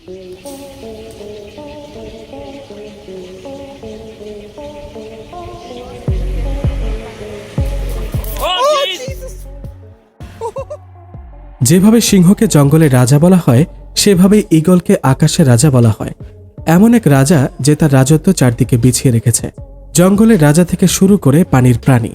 যেভাবে সিংহকে জঙ্গলে রাজা বলা হয় সেভাবে ঈগলকে আকাশে রাজা বলা হয়। এমন এক রাজা যে তার রাজত্ব চারদিকে বিছিয়ে রেখেছে। জঙ্গলের রাজা থেকে শুরু করে পানির প্রাণী।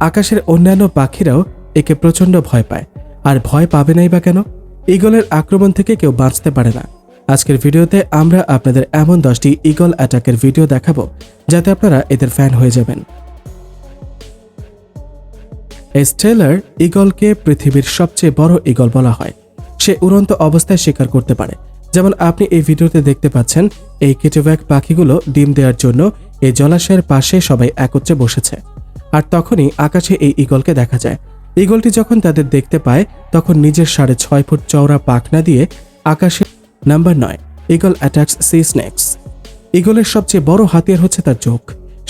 আকাশের অন্যান্য পাখিরাও একে প্রচণ্ড ভয় পায়। আর ভয় পাবে নাই বা কেন? ঈগলের আক্রমণ থেকে কেউ বাঁচতে পারে না। আজকের ভিডিওতে আমরা আপনাদের এমন দশটি ঈগল অ্যাটাকের ভিডিও দেখাবো, যাতে আপনারা এদের ফ্যান হয়ে যাবেন। স্টেলার ঈগলকে পৃথিবীর সবচেয়ে বড় ঈগল বলা হয়। সে উড়ন্ত অবস্থায় শিকার করতে পারে। যেমন আপনি এই ভিডিওতে দেখতে পাচ্ছেন, এই কেটোভ্যাক পাখিগুলো ডিম দেওয়ার জন্য এই জলাশয়ের পাশে সবাই একত্রে বসেছে। আর তখনই আকাশে এই ঈগলকে দেখা যায়। ঈগলটি যখন তাদের দেখতে পায়, তখন নিজের সাড়ে ছয় ফুট চওড়া পাখনা দিয়ে আকাশে নাম্বার নয় ঈগল অ্যাটাক্স সি স্নেক্স ঈগলের সবচেয়ে বড় হাতিয়ার হচ্ছে তার চোখ।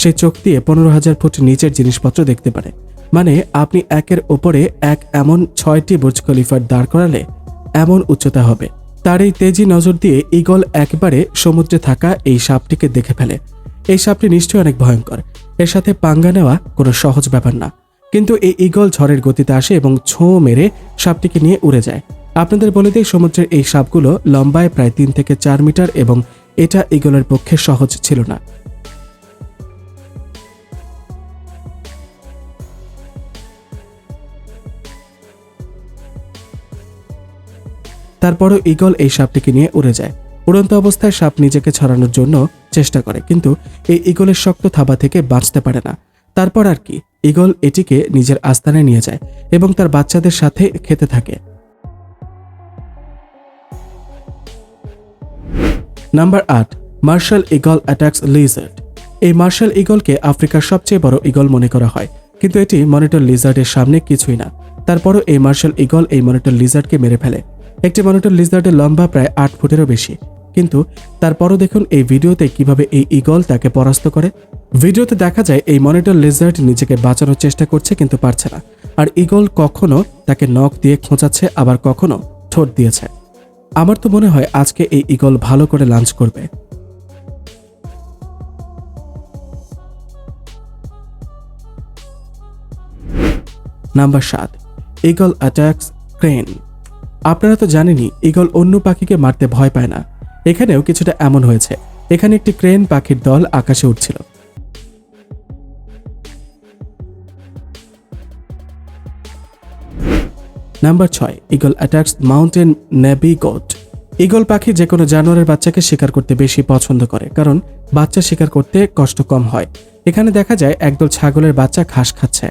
সেই চোখ দিয়ে পনেরো হাজার ফুট নিচের জিনিসপত্র দেখতে পারে। মানে আপনি একের ওপরে এক এমন ছয়টি বুর্জ খলিফার দাঁড় করালে এমন উচ্চতা হবে। তার এই তেজি নজর দিয়ে ঈগল একবারে সমুদ্রে থাকা এই সাপটিকে দেখে ফেলে। এই সাপটি নিশ্চয়ই অনেক ভয়ঙ্কর। এর সাথে পাঙ্গা নেওয়া কোনো সহজ ব্যাপার না। কিন্তু এই ঈগল ঝড়ের গতিতে আসে এবং ছোঁ মেরে সাপটিকে নিয়ে উড়ে যায়। আপনাদের বলে দিই, সমুদ্রের এই সাপগুলো লম্বায় প্রায় তিন থেকে চার মিটার এবং এটা ঈগলের পক্ষে সহজ ছিল না। তারপরও ঈগল এই সাপটিকে নিয়ে উড়ে যায়। উড়ন্ত অবস্থায় সাপ নিজেকে ছড়ানোর জন্য চেষ্টা করে, কিন্তু এই ঈগলের শক্ত থাবা থেকে বাঁচতে পারে না। তারপর আর কি, ঈগল এটিকে নিজের আস্তানায় নিয়ে যায় এবং তার বাচ্চাদের সাথে খেতে থাকে। নাম্বার আট মার্শাল ইগল অ্যাটাক্স লিজার্ড এই মার্শাল ইগলকে আফ্রিকার সবচেয়ে বড় ইগল মনে করা হয়, কিন্তু এটি মনিটর লিজার্ডের সামনে কিছুই না। তারপরও এই মার্শাল ইগল এই মনিটর লিজার্ডকে মেরে ফেলে। একটি মনিটর লিজার্ডের লম্বা প্রায় আট ফুটেরও বেশি। কিন্তু তারপরও দেখুন এই ভিডিওতে কীভাবে এই ইগল তাকে পরাস্ত করে। ভিডিওতে দেখা যায় এই মনিটর লিজার্ড নিজেকে বাঁচানোর চেষ্টা করছে কিন্তু পারছে না। আর ইগল কখনো তাকে নখ দিয়ে খোঁচাচ্ছে, আবার কখনো ঠোঁট দিয়েছে। আমার তো মনে হয় আজকে এই ইগল ভালো করে লাঞ্চ করবে। নাম্বার সাত ইগল অ্যাটাক্স ক্রেন আপনারা তো জানেনই ইগল অন্য পাখিকে মারতে ভয় পায় না। এখানেও কিছুটা এমন হয়েছে। এখানে একটি ক্রেন পাখির দল আকাশে উঠছিল। নাম্বার ছয় ইগল অ্যাটাক্স মাউন্টেন নেবি গোট ইগল পাখি যে কোনো জানোয়ারের বাচ্চাকে শিকার করতে বেশি পছন্দ করে, কারণ বাচ্চা শিকার করতে কষ্ট কম হয়। এখানে দেখা যায় একদল ছাগলের বাচ্চা ঘাস খাচ্ছে।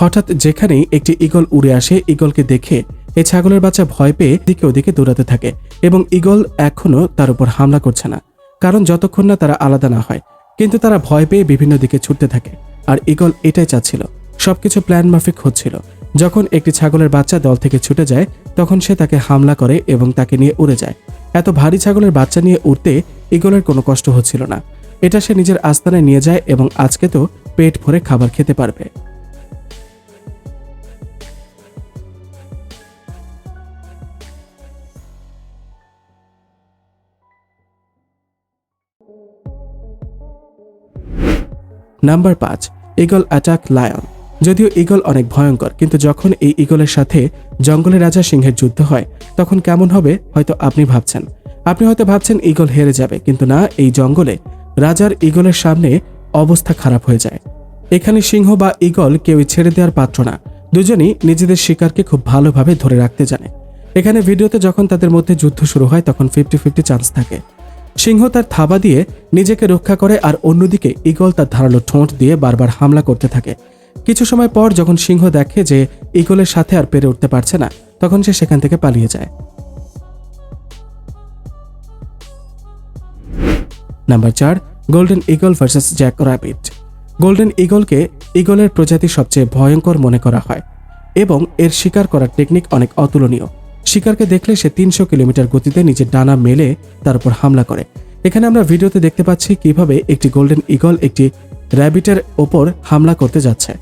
হঠাৎ যেখানেই একটি ইগল উড়ে আসে ইগলকে দেখে এই ছাগলের বাচ্চা ভয় পেয়ে দিকে ওদিকে দৌড়াতে থাকে এবং ইগল এখনও তার উপর হামলা করছে না, কারণ যতক্ষণ না তারা আলাদা না হয়, কিন্তু তারা ভয় পেয়ে বিভিন্ন দিকে ছুটতে থাকে। আর ইগল এটাই চাচ্ছিল, সবকিছু প্ল্যান মাফিক হচ্ছিল। যখন একটি ছাগলের বাচ্চা দল থেকে ছুটে যায়, তখন সে তাকে হামলা করে এবং তাকে নিয়ে উড়ে যায়। এত ভারী ছাগলের বাচ্চা নিয়ে উড়তে ইগলের কোনো কষ্ট হচ্ছিল না। এটা সে নিজের আস্তানায় নিয়ে যায় এবং আজকে তো পেট ভরে খাবার খেতে পারবে। নাম্বার পাঁচ ইগল অ্যাটাক লায়ন। যদিও ইগল অনেক ভয়ঙ্কর, কিন্তু যখন এই ইগলের সাথে জঙ্গলের রাজা সিংহের যুদ্ধ হয়, তখন কেমন হবে হয়তো আপনি ভাবছেন। আপনি হয়তো ভাবছেন ইগল হেরে যাবে, কিন্তু না, এই জঙ্গলে রাজার ইগলের সামনে অবস্থা খারাপ হয়ে যায়। এখানে সিংহ বা ইগল কেউই ছেড়ে দেওয়ার পাত্র না, দুজনই নিজেদের শিকারকে খুব ভালোভাবে ধরে রাখতে জানে। এখানে ভিডিওতে যখন তাদের মধ্যে যুদ্ধ শুরু হয়, তখন ফিফটি ফিফটি চান্স থাকে। সিংহ তার থাবা দিয়ে নিজেকে রক্ষা করে আর অন্যদিকে ইগল তার ধারালো ঠোঁট দিয়ে বারবার হামলা করতে থাকে। কিছু সময় পর যখন সিংহ দেখে যে ইগলের সাথে আর পেরে উঠতে পারছে না, তখন সে সেখান থেকে পালিয়ে যায়। নাম্বার চার, golden eagle versus jack rabbit. Golden ইগলকে ইগলের প্রজাতি সবচেয়ে ভয়ঙ্কর মনে করা হয় এবং এর শিকার করার টেকনিক অনেক অতুলনীয়। শিকারকে দেখলে সে তিনশো কিলোমিটার গতিতে নিজের ডানা মেলে তার উপর হামলা করে। এখানে আমরা ভিডিওতে দেখতে পাচ্ছি কীভাবে একটি গোল্ডেন ইগল একটি র্যাবিটের ওপর হামলা করতে যাচ্ছে।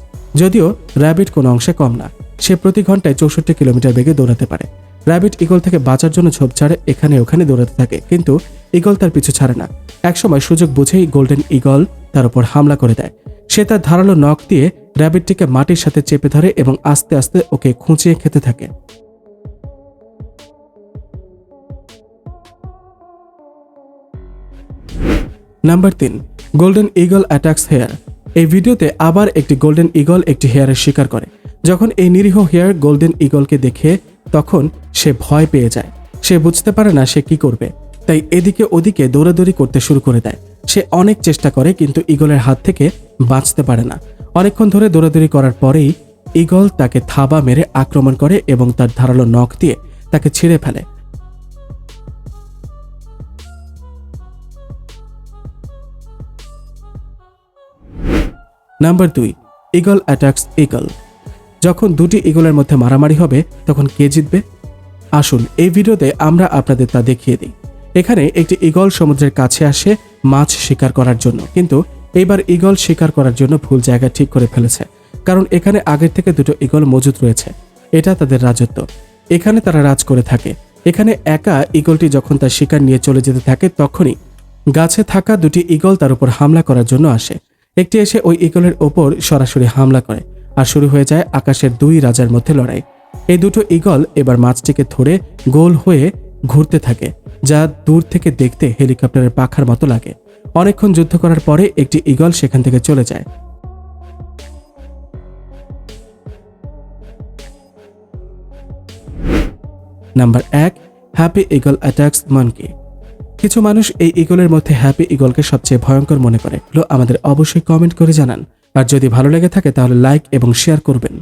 যদিও র্যাবিট কোনো অংশে কম না, সে প্রতি ঘন্টায় চৌষট্টি কিলোমিটার বেগে দৌড়াতে পারে। র্যাবিট ইগল থেকে বাঁচার জন্য ঝোপ ছাড়ে, এখানে ওখানে দৌড়াতে থাকে, কিন্তু ইগল তার পিছু ছাড়ে না। একসময় সুযোগ বুঝেই গোল্ডেন ইগল তার উপর হামলা করে দেয়। সে তার ধারালো নখ দিয়ে র্যাবিটটিকে মাটির সাথে চেপে ধরে এবং আস্তে আস্তে ওকে খুঁচিয়ে খেতে থাকে। নাম্বার তিন, গোল্ডেন ইগল অ্যাটাক্স হেয়ার। এই ভিডিওতে আবার একটি গোল্ডেন ইগল একটি হেয়ারের শিকার করে। যখন এই নিরীহ হেয়ার গোল্ডেন ইগলকে দেখে, তখন সে ভয় পেয়ে যায়। সে বুঝতে পারে না সে কি করবে। তাই এদিকে ওদিকে দৌড়াদৌড়ি করতে শুরু করে দেয়। সে অনেক চেষ্টা করে, কিন্তু ইগলের হাত থেকে বাঁচতে পারে না। অনেকক্ষণ ধরে দৌড়াদৌড়ি করার পরেই ইগল তাকে থাবা মেরে আক্রমণ করে এবং তার ধারালো নখ দিয়ে তাকে ছিঁড়ে ফেলে। নাম্বার দুই ইগল অ্যাটাক্স ইগল যখন দুটি ইগলের মধ্যে মারামারি হবে, তখন কে জিতবে? আসুন, এই ভিডিওতে আমরা আপনাদের তা দেখিয়ে দিই। এখানে একটি ইগল সমুদ্রের কাছে আসে মাছ শিকার করার জন্য। কিন্তু এইবার ইগল শিকার করার জন্য ভুল জায়গা ঠিক করে ফেলেছে, কারণ এখানে আগের থেকে দুটো ইগল মজুদ রয়েছে। এটা তাদের রাজত্ব। এখানে তারা রাজ করে থাকে। এখানে একা ইগলটি যখন তার শিকার নিয়ে চলে যেতে থাকে, তখনই গাছে থাকা দুটি ইগল তার উপর হামলা করার জন্য আসে। একটি এসে ওই ইগলের ওপর সরাসরি হামলা করে আর শুরু হয়ে যায় আকাশের দুই রাজার মধ্যে লড়াই। এই দুটো ইগল এবার মাছটিকে ধরে গোল হয়ে ঘুরতে থাকে, যা দূর থেকে দেখতে হেলিকপ্টারের পাখার মতো লাগে। অনেকক্ষণ যুদ্ধ করার পরে একটি ইগল সেখান থেকে চলে যায়। নাম্বার এক হ্যাপি ইগল অ্যাটাক্স মনকি কিছু মানুষ এই ইগলের মধ্যে হ্যাপি ইগলকে সবচেয়ে ভয়ঙ্কর মনে করে। আমাদের অবশ্যই কমেন্ট করে জানান। আর যদি ভালো লেগে থাকে তাহলে লাইক এবং শেয়ার করবেন।